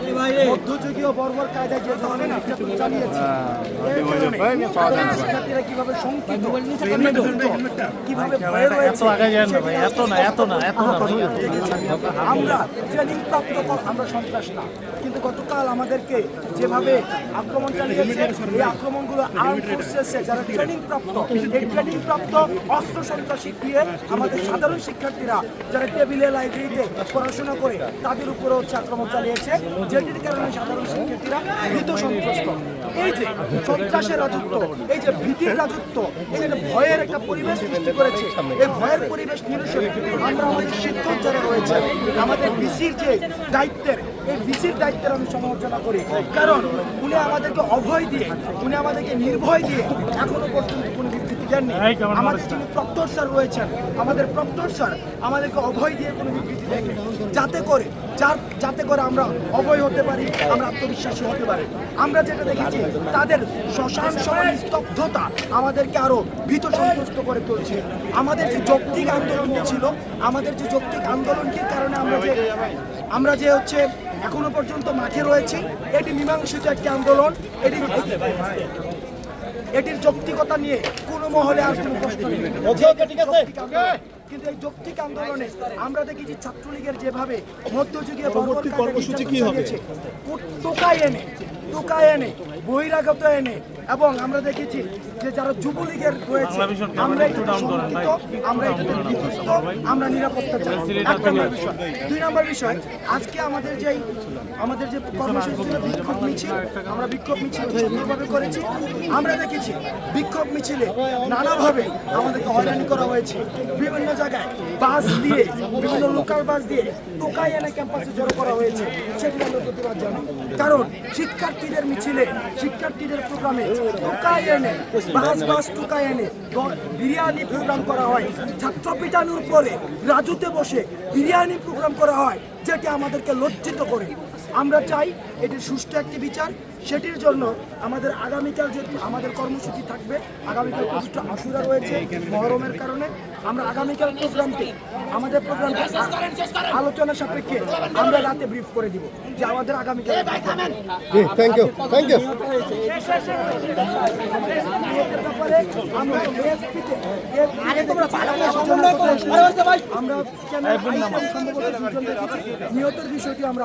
মধ্যযুগীয় বর্বর কায়দায় যে ধরনের নির্যাতন চালিয়েছে শিক্ষার্থীরা কীভাবে শঙ্কিত? কীভাবে ভয়ে রয়েছে এত না এত না এত না ভাই, এত না। আমরা ট্রেনিং প্রাপ্ত আমরা সন্ত্রাস না। কিন্তু গতকাল আমাদেরকে যেভাবে আক্রমণ চালিয়েছে এই আক্রমণগুলো আর্ম ফোর্সেসে যারা ট্রেনিং প্রাপ্ত এই ট্রেনিং প্রাপ্ত অস্ত্র সন্ত্রাসী দিয়ে আমাদের সাধারণ শিক্ষার্থীরা যারা টেবিলে লাইব্রেরিতে পড়াশোনা করে তাদের উপরে হচ্ছে আক্রমণ চালিয়েছে। যেটির কারণে সাধারণ শিক্ষার্থীরা ভীত সন্ত্রস্ত। এই যে সন্ত্রাসের রাজত্ব এই যে ভীতির রাজত্ব এই যে ভয়ের একটা পরিবেশ সৃষ্টি করেছে এই ভয়ের পরিবেশ নিরসনে আমরা আমাদের শিক্ষক যারা রয়েছে আমাদের ভিসির যে দায়িত্বের এই ভিসির দায়িত্বের আমি সমালোচনা করি। কারণ উনি আমাদেরকে অভয় দিয়ে উনি আমাদেরকে নির্ভয় দিয়ে এখনও পর্যন্ত কোনো বিবৃতি দেননি। আমাদের যিনি প্রক্টর স্যার রয়েছেন আমাদের প্রক্টর স্যার আমাদেরকে অভয় দিয়ে কোনো বিবৃতি দেননি। যাতে করে যার যাতে করে আমরা অভয় হতে পারি, আমরা আত্মবিশ্বাসী হতে পারি। আমরা যেটা দেখেছি, তাদের শ্মশান সমান স্তব্ধতা আমাদেরকে আরও ভীত সন্তুষ্ট করে তুলছে। আমাদের যে যৌক্তিক আন্দোলনটি ছিল, আমাদের যে যৌক্তিক আন্দোলনটির কারণে আমরা যে আমরা যে হচ্ছে এখনও পর্যন্ত মাঠে রয়েছি, এটি মীমাংসিত একটি আন্দোলন। এটি এটির যৌক্তিকতা নিয়ে কোনো মহলে আর কোনো প্রশ্ন নেই। কিন্তু এই যৌক্তিক আন্দোলনে আমরা দেখি যে ছাত্রলীগের যেভাবে মধ্যযুগীয় পরবর্তী কর্মসূচি কি হয়েছে টোকায় এনে টোকায় এনে বহিরাগত এনে এবং আমরা দেখেছি যে যারা যুবলীগের রয়েছে আমরা এটাতে আমরা এটাতে বিধ্বস্ত আমরা নিরাপত্তা চাই। এক নম্বর বিষয় দুই নম্বর বিষয় আজকে আমাদের যে আমাদের যে কর্মসূচি ছিল বিক্ষোভ মিছিল আমরা বিক্ষোভ মিছিল সুন্দরভাবে করেছি। আমরা দেখেছি বিক্ষোভ মিছিলে নানাভাবে আমাদেরকে হয়রানি করা হয়েছে। বিভিন্ন জায়গায় বাস দিয়ে বিভিন্ন লোকাল বাস দিয়ে টোকাই এনে ক্যাম্পাসে জড়ো করা হয়েছে। সেটি আমরা প্রতিবাদ জানাই। কারণ শিক্ষার্থীদের মিছিলে শিক্ষার্থীদের প্রোগ্রামে টোকা এনে বাস বাস টোকা এনে বিরিয়ানি প্রোগ্রাম করা হয়। ছাত্র পিটানোর পরে রাজুতে বসে বিরিয়ানি প্রোগ্রাম করা হয়, যেটি আমাদেরকে লজ্জিত করে। আমরা চাই এটি সুষ্ঠু একটি বিচার সেটির জন্য আমাদের আগামীকাল যে আমাদের কর্মসূচি থাকবে আগামীকাল পবিত্র আশুরা রয়েছে মহরমের কারণে। আমরা আগামীকাল প্রোগ্রামটি আমাদের প্রোগ্রামটি আলোচনা সাপেক্ষে আমরা রাতে ব্রিফ করে দিব যে আমাদের আগামীকাল থ্যাংক ইউ থ্যাংক ইউ নিহতের বিষয়টি আমরা